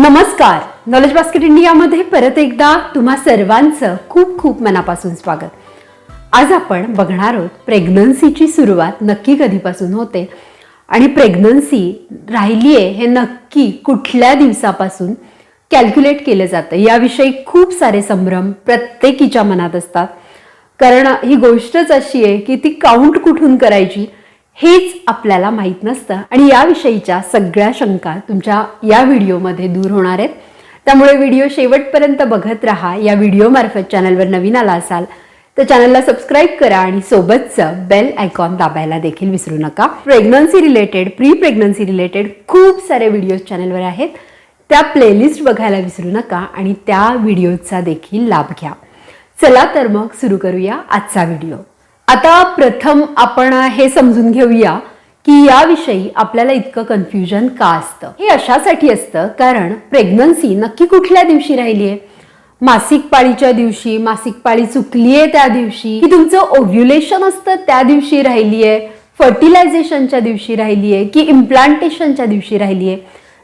नमस्कार. Knowledge basket इंडियामध्ये परत एकदा तुम्हा सर्वांचं खूप खूप मनापासून स्वागत. आज आपण बघणार आहोत प्रेग्नन्सीची सुरुवात नक्की कधीपासून होते आणि प्रेग्नन्सी राहिली आहे हे नक्की कुठल्या दिवसापासून कॅल्क्युलेट केलं जातं याविषयी खूप सारे संभ्रम प्रत्येकीच्या मनात असतात. कारण ही गोष्टच अशी आहे की ती काउंट कुठून करायची? हेच आपल्याला माहीत नसतं. आणि याविषयीच्या सगळ्या शंका तुमच्या या व्हिडिओमध्ये दूर होणार आहेत. त्यामुळे व्हिडिओ शेवटपर्यंत बघत राहा. या व्हिडिओमार्फत चॅनलवर नवीन आला असाल तर चॅनलला सबस्क्राईब करा आणि सोबतचं बेल आयकॉन दाबायला देखील विसरू नका. Pregnancy related pre pregnancy related खूप सारे व्हिडिओज चॅनलवर आहेत. त्या प्लेलिस्ट बघायला विसरू नका आणि त्या व्हिडिओचा देखील लाभ घ्या. चला तर मग सुरू करूया आजचा व्हिडिओ. आता प्रथम आपण हे समजून घेऊया की याविषयी आपल्याला इतकं कन्फ्युजन का असतं? हे अशासाठी असतं कारण प्रेग्नन्सी नक्की कुठल्या दिवशी राहिली आहे? मासिक पाळीच्या दिवशी मासिक पाळी चुकली आहे त्या दिवशी? की तुमचं ओव्ह्युलेशन असतं त्या दिवशी राहिली आहे? फर्टिलायझेशनच्या दिवशी राहिली आहे? की इम्प्लांटेशनच्या दिवशी राहिली आहे?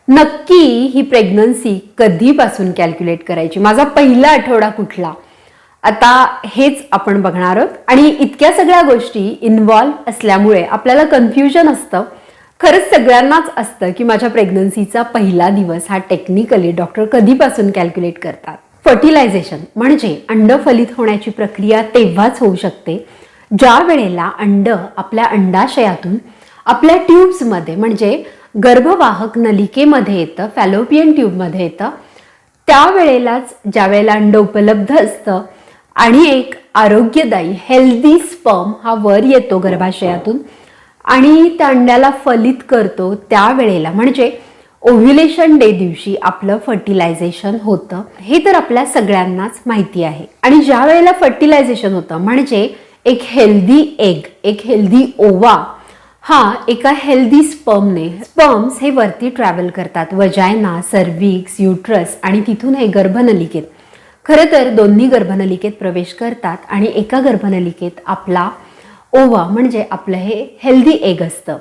नक्की ही प्रेग्नन्सी कधीपासून कॅल्क्युलेट करायची? माझा पहिला आठवडा कुठला? आता हेच आपण बघणार आहोत. आणि इतक्या सगळ्या गोष्टी इन्व्हॉल्व असल्यामुळे आपल्याला कन्फ्युजन असतं. खरंच सगळ्यांनाच असतं की माझ्या प्रेग्नन्सीचा पहिला दिवस हा टेक्निकली डॉक्टर कधीपासून कॅल्क्युलेट करतात? फर्टिलायझेशन म्हणजे अंड फलित होण्याची प्रक्रिया तेव्हाच होऊ शकते. ज्या वेळेला अंड आपल्या अंडाशयातून आपल्या ट्यूब्समध्ये म्हणजे गर्भवाहक नलिकेमध्ये येतं फॅलोपियन ट्यूबमध्ये येतं त्यावेळेलाच ज्या वेळेला अंड उपलब्ध असतं आणि एक आरोग्यदायी हेल्दी स्पर्म हा वर येतो गर्भाशयातून. आणि त्या अंड्याला फलित करतो त्यावेळेला. म्हणजे ओव्ह्युलेशन डे दिवशी आपलं फर्टिलायझेशन होतं. हे तर आपल्या सगळ्यांनाच माहिती आहे. आणि ज्या वेळेला फर्टिलायझेशन होतं म्हणजे एक हेल्दी एग एक हेल्दी ओवा हा एका हेल्दी स्पर्मने स्पर्म्स हे वरती ट्रॅव्हल करतात. वजायना सर्विक्स युट्रस आणि तिथून हे गर्भनलिकेत. खरं तर दोन्ही गर्भनलिकेत प्रवेश करतात आणि एका गर्भनलिकेत आपला ओवा म्हणजे आपलं हे हेल्दी एग असतं.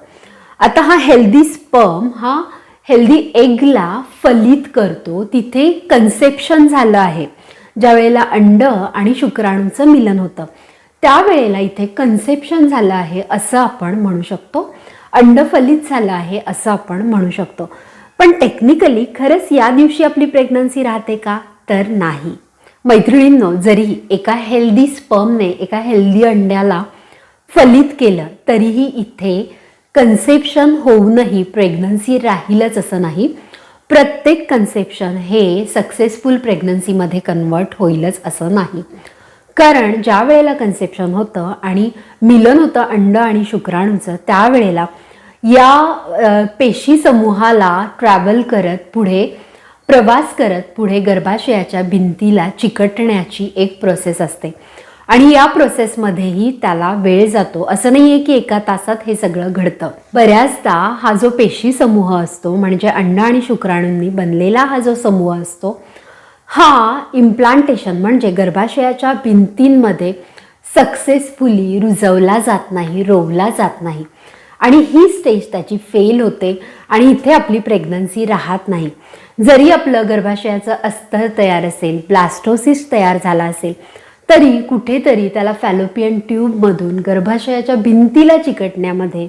आता हा हेल्दी स्पर्म हा हेल्दी एगला फलित करतो. तिथे कन्सेप्शन झालं आहे. ज्या वेळेला अंड आणि शुक्राणूंचं मिलन होतं त्यावेळेला इथे कन्सेप्शन झालं आहे असं आपण म्हणू शकतो. अंड फलित झालं आहे असं आपण म्हणू शकतो. पण टेक्निकली खरंच या दिवशी आपली प्रेग्नन्सी राहते का? तर नाही. मैत्रिणींनो जरी एका हेल्दी स्पर्मने एका हेल्दी अंड्याला फलित केलं तरीही इथे कन्सेप्शन होऊनही प्रेग्नन्सी राहीलच असं नाही. प्रत्येक कन्सेप्शन हे सक्सेसफुल प्रेग्नन्सीमध्ये कन्वर्ट होईलच असं नाही. कारण ज्या वेळेला कन्सेप्शन होतं आणि मिलन होतं अंड आणि शुक्राणूचं त्यावेळेला या पेशी समूहाला ट्रॅव्हल करत पुढे प्रवास करत पुढे गर्भाशयाच्या भिंतीला चिकटण्याची एक प्रोसेस असते. आणि या प्रोसेसमध्येही त्याला वेळ जातो. असं नाही आहे की एका तासात हे सगळं घडतं. बऱ्याचदा हा जो पेशी समूह असतो म्हणजे अंड आणि शुक्राणूंनी बनलेला हा जो समूह असतो हा इम्प्लांटेशन म्हणजे गर्भाशयाच्या भिंतींमध्ये सक्सेसफुली रुजवला जात नाही रोवला जात नाही. आणि ही स्टेज त्याची फेल होते आणि इथे आपली प्रेग्नन्सी राहत नाही. जरी आपलं गर्भाशयाचं अस्तर तयार असेल ब्लास्टोसिस तयार झाला असेल तरी कुठेतरी त्याला फॅलोपियन ट्यूबमधून गर्भाशयाच्या भिंतीला चिकटण्यामध्ये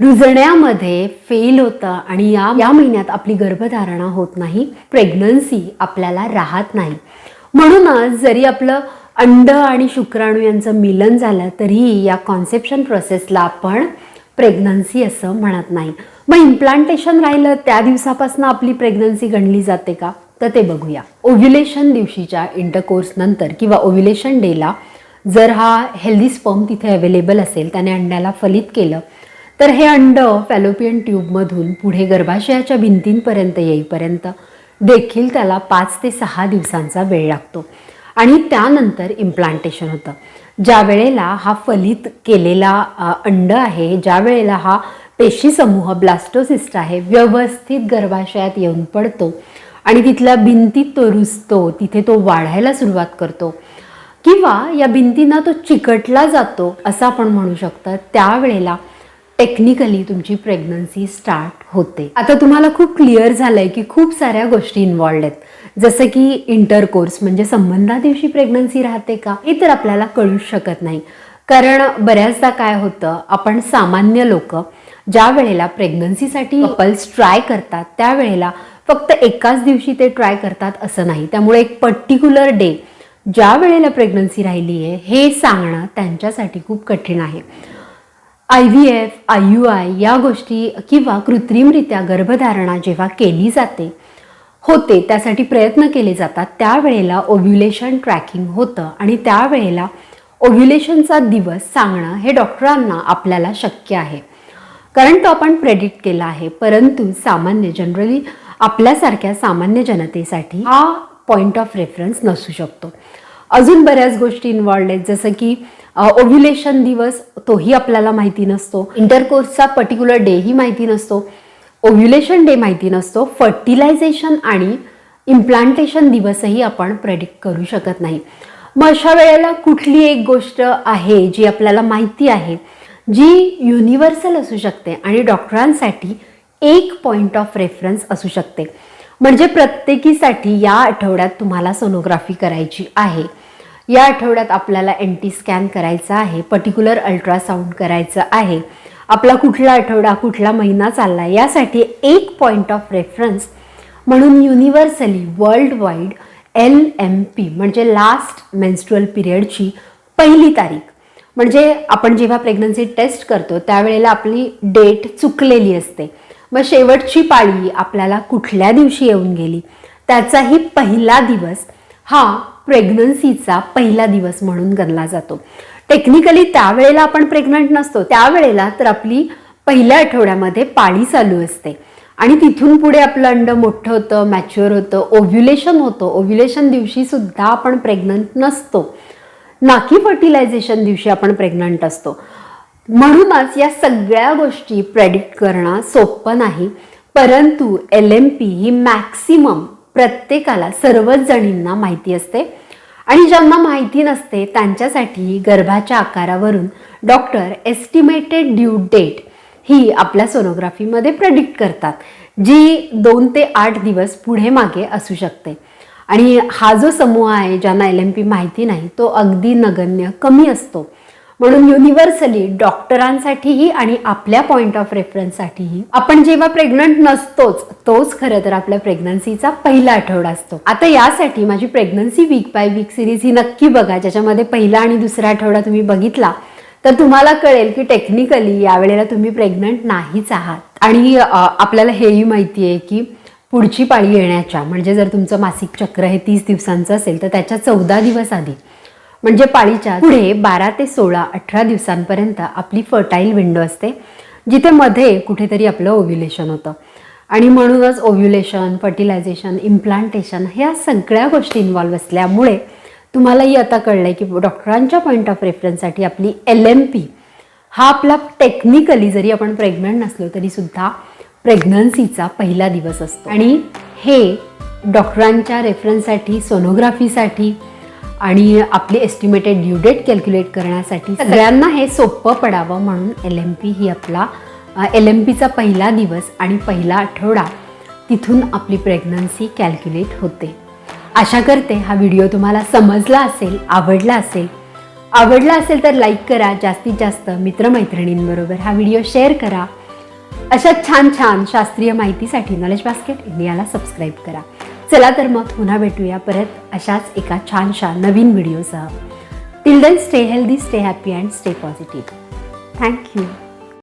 रुजण्यामध्ये फेल होतं आणि या या महिन्यात आपली गर्भधारणा होत नाही प्रेग्नन्सी आपल्याला राहत नाही. म्हणूनच जरी आपलं अंड आणि शुक्राणू यांचं मिलन झालं तरीही या कॉन्सेप्शन प्रोसेसला आपण प्रेग्नन्सी असं म्हणत नाही. मग इम्प्लांटेशन राहिलं त्या दिवसापासून आपली प्रेग्नन्सी गणली जाते का? तर ते बघूया. ओव्ह्युलेशन दिवशीच्या इंटरकोर्स नंतर किंवा ओव्ह्युलेशन डेला जर हा हेल्दी स्पर्म तिथे अवेलेबल असेल त्याने अंड्याला फलित केलं तर हे अंड फॅलोपियन ट्यूबमधून पुढे गर्भाशयाच्या भिंतींपर्यंत येईपर्यंत देखील त्याला पाच ते सहा दिवसांचा वेळ लागतो. आणि त्यानंतर इम्प्लांटेशन होतं. ज्या वेळेला हा फलित केलेला अंड आहे ज्या वेळेला हा पेशी समूह ब्लास्टोसिस्ट आहे व्यवस्थित गर्भाशयात येऊन पडतो आणि तिथल्या भिंतीत तो रुजतो तिथे तो वाढायला सुरुवात करतो. किंवा या भिंतींना तो चिकटला जातो असं आपण म्हणू शकतो. त्यावेळेला टेक्निकली तुमची प्रेग्नन्सी स्टार्ट होते. आता तुम्हाला खूप क्लिअर झालंय की खूप साऱ्या गोष्टी इन्वॉल्ड आहेत. जसं की इंटरकोर्स म्हणजे संबंधा दिवशी प्रेग्नन्सी राहते का हे तर आपल्याला कळूच शकत नाही. कारण बऱ्याचदा काय होतं आपण सामान्य लोक ज्या वेळेला प्रेग्नन्सीसाठी कपल्स ट्राय करतात त्यावेळेला फक्त एकाच दिवशी ते ट्राय करतात असं नाही. त्यामुळे एक पर्टिक्युलर डे ज्या वेळेला प्रेग्नन्सी राहिली आहे हे सांगणं त्यांच्यासाठी खूप कठीण आहे. I V F I U I या गोष्टी किंवा कृत्रिमरित्या गर्भधारणा जेव्हा केली जाते होते त्यासाठी प्रयत्न केले जातात. त्यावेळेला ओव्ह्युलेशन ट्रॅकिंग होतं आणि त्यावेळेला ओव्ह्युलेशनचा दिवस सांगणं हे डॉक्टरांना आपल्याला शक्य आहे. कारण तो आपण प्रेडिक्ट केला आहे. परंतु सामान्य जनरली आपल्यासारख्या सामान्य जनतेसाठी हा पॉईंट ऑफ रेफरन्स नसू शकतो. अजून बऱ्याच गोष्टी इन्वॉल्ड आहेत. जसं की ओव्ह्युलेशन दिवस तोही आपल्याला माहिती नसतो. इंटरकोर्सचा पर्टिक्युलर डेही माहिती नसतो. ओव्ह्युलेशन डे माहिती नसतो. फर्टिलायझेशन आणि इम्प्लांटेशन दिवसही आपण प्रेडिक्ट करू शकत नाही. मग अशा वेळेला कुठली एक गोष्ट आहे जी आपल्याला माहिती आहे जी युनिव्हर्सल असू शकते आणि डॉक्टरांसाठी एक पॉईंट ऑफ रेफरन्स असू शकते. म्हणजे प्रत्येकीसाठी या आठवड्यात तुम्हाला सोनोग्राफी करायची आहे. या आठवड्यात आपल्याला एन टी स्कॅन करायचा आहे पर्टिक्युलर अल्ट्रासाऊंड करायचं आहे. आपला कुठला आठवडा कुठला महिना चालला यासाठी एक पॉईंट ऑफ रेफरन्स म्हणून universally world wide L M P म्हणजे लास्ट मेन्स्ट्रुअल पिरियडची पहिली तारीख. म्हणजे आपण जेव्हा प्रेग्नन्सी टेस्ट करतो त्यावेळेला आपली डेट चुकलेली असते. मग शेवटची पाळी आपल्याला कुठल्या दिवशी येऊन गेली? त्याचाही पहिला दिवस हा प्रेग्नन्सीचा पहिला दिवस म्हणून गणला जातो. टेक्निकली त्यावेळेला आपण प्रेग्नंट नसतो. त्यावेळेला तर आपली पहिल्या आठवड्यामध्ये पाळी चालू असते. आणि तिथून पुढे आपलं अंड मोठं होतं मॅच्युअर होतं ओव्ह्युलेशन होतं. ओव्ह्युलेशन दिवशी सुद्धा आपण प्रेग्नंट नसतो. ना की फर्टिलायझेशन दिवशी आपण प्रेग्नंट असतो. म्हणूनच या सगळ्या गोष्टी प्रेडिक्ट करणं सोपं नाही. परंतु एल एम पी ही मॅक्सिमम प्रत्येकाला सर्वच जणींना माहिती असते. आणि ज्यांना माहिती नसते त्यांच्यासाठी गर्भाच्या आकारावरून डॉक्टर एस्टिमेटेड ड्यू डेट ही आपल्या सोनोग्राफीमध्ये प्रेडिक्ट करतात जी दोन ते आठ दिवस पुढे मागे असू शकते. आणि हा जो समूह आहे ज्यांना एल एम पी माहिती नाही तो अगदी नगण्य कमी असतो. म्हणून युनिव्हर्सली डॉक्टरांसाठीही आणि आपल्या पॉईंट ऑफ रेफरन्ससाठीही आपण जेव्हा प्रेग्नंट नसतोच तोच खरं तर आपल्या प्रेग्नन्सीचा पहिला आठवडा असतो. आता यासाठी माझी pregnancy week by week series ही नक्की बघा. ज्याच्यामध्ये पहिला आणि दुसरा आठवडा तुम्ही बघितला तर तुम्हाला कळेल की टेक्निकली यावेळेला तुम्ही प्रेग्नंट नाहीच आहात. आणि आपल्याला हेही माहिती आहे की पुढची पाळी येण्याच्या म्हणजे जर तुमचं मासिक चक्र हे तीस दिवसांचं असेल तर त्याच्या चौदा दिवस आधी म्हणजे पाळीच्या पुढे बारा ते सोळा अठरा दिवसांपर्यंत आपली फर्टाईल विंडो असते जिथे मध्ये कुठेतरी आपलं ओव्ह्युलेशन होतं. आणि म्हणूनच ओव्ह्युलेशन फर्टिलायझेशन इम्प्लांटेशन ह्या सगळ्या गोष्टी इन्व्हॉल्व्ह असल्यामुळे तुम्हालाही आता कळलं आहे की डॉक्टरांच्या पॉईंट ऑफ रेफरन्ससाठी आपली एल एम पी हा आपला टेक्निकली जरी आपण प्रेग्नंट नसलो तरी सुद्धा प्रेग्नन्सीचा पहिला दिवस असतो. आणि हे डॉक्टरांच्या रेफरन्ससाठी सोनोग्राफीसाठी आणि आपली एस्टिमेटेड ड्यू डेट कॅल्क्युलेट करण्यासाठी सगळ्यांना हे सोपं पडावं म्हणून एल एम पी ही आपला एल एम पीचा पहिला दिवस आणि पहिला आठवडा तिथून आपली प्रेग्नन्सी कॅल्क्युलेट होते. आशा करते हा व्हिडिओ तुम्हाला समजला असेल आवडला असेल. आवडला असेल तर लाईक करा जास्तीत जास्त मित्रमैत्रिणींबरोबर हा व्हिडिओ शेअर करा. अशा छान छान शास्त्रीय माहितीसाठी नॉलेज बास्केट इंडियाला सबस्क्राईब करा. चला तर मग पुन्हा भेटूया परत अशाच एका छानशा नवीन व्हिडिओसह. Till then stay healthy stay happy and stay positive thank you